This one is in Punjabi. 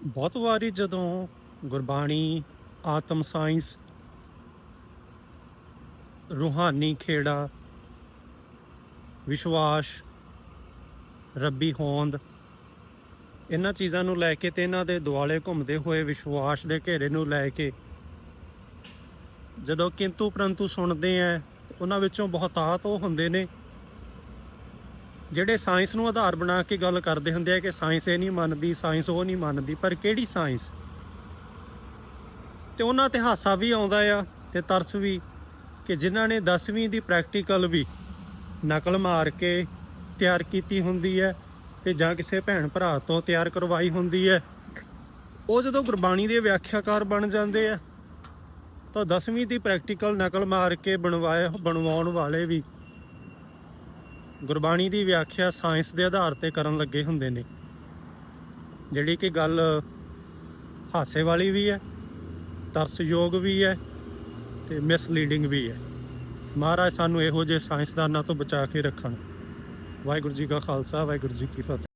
ਬਹੁਤ ਵਾਰੀ ਜਦੋਂ ਗੁਰਬਾਣੀ, ਆਤਮ ਸਾਇੰਸ, ਰੂਹਾਨੀ ਖੇੜਾ, ਵਿਸ਼ਵਾਸ, ਰੱਬੀ ਹੋਂਦ, ਇਹਨਾਂ ਚੀਜ਼ਾਂ ਨੂੰ ਲੈ ਕੇ ਤੇ ਇਹਨਾਂ ਦੇ ਦੁਆਲੇ ਘੁੰਮਦੇ ਹੋਏ ਵਿਸ਼ਵਾਸ ਦੇ ਘੇਰੇ ਨੂੰ ਲੈ ਕੇ ਜਦੋਂ ਕਿੰਤੂ ਪਰੰਤੂ ਸੁਣਦੇ ਆ, ਉਹਨਾਂ ਵਿੱਚੋਂ ਬਹੁਤਾਤ ਉਹ ਹੁੰਦੇ ਨੇ ਜਿਹੜੇ ਸਾਇੰਸ ਨੂੰ ਆਧਾਰ ਬਣਾ ਕੇ ਗੱਲ ਕਰਦੇ ਹੁੰਦੇ ਆ ਕਿ ਸਾਇੰਸ ਇਹ ਨਹੀਂ ਮੰਨਦੀ, ਸਾਇੰਸ ਉਹ ਨਹੀਂ ਮੰਨਦੀ, ਪਰ ਕਿਹੜੀ ਸਾਇੰਸ? ਤੇ ਉਹਨਾਂ ਤੇ ਹਾਸਾ ਵੀ ਆਉਂਦਾ ਆ ਤੇ ਤਰਸ ਵੀ ਕਿ ਜਿਨ੍ਹਾਂ ਨੇ 10ਵੀਂ ਦੀ ਪ੍ਰੈਕਟੀਕਲ ਵੀ ਨਕਲ ਮਾਰ ਕੇ ਤਿਆਰ ਕੀਤੀ ਹੁੰਦੀ ਹੈ ਤੇ ਜਾਂ ਕਿਸੇ ਭੈਣ ਭਰਾ ਤੋਂ ਤਿਆਰ ਕਰਵਾਈ ਹੁੰਦੀ ਹੈ, ਉਹ ਜਦੋਂ ਗੁਰਬਾਣੀ ਦੇ ਵਿਆਖਿਆਕਾਰ ਬਣ ਜਾਂਦੇ ਆ, ਤਾਂ 10ਵੀਂ ਦੀ ਪ੍ਰੈਕਟੀਕਲ ਨਕਲ ਮਾਰ ਕੇ ਬਣਵਾਏ ਬਣਵਾਉਣ ਵਾਲੇ ਵੀ ਗੁਰਬਾਣੀ ਦੀ ਵਿਆਖਿਆ ਸਾਇੰਸ ਦੇ ਆਧਾਰ ਤੇ ਕਰਨ ਲੱਗੇ ਹੁੰਦੇ ਨੇ। ਜਿਹੜੀ ਕਿ ਗੱਲ ਹਾਸੇ ਵਾਲੀ ਵੀ ਹੈ, ਤਰਸਯੋਗ ਵੀ ਹੈ ਤੇ ਮਿਸਲੀਡਿੰਗ ਵੀ ਹੈ। ਮਹਾਰਾਜ ਸਾਨੂੰ ਇਹੋ ਜਿਹੇ ਸਾਇੰਸਦਾਨਾਂ ਤੋਂ ਬਚਾ ਕੇ ਰੱਖਣ। ਵਾਹਿਗੁਰੂ ਜੀ ਕਾ ਖਾਲਸਾ, ਵਾਹਿਗੁਰੂ ਜੀ ਕੀ ਫਤਿਹ।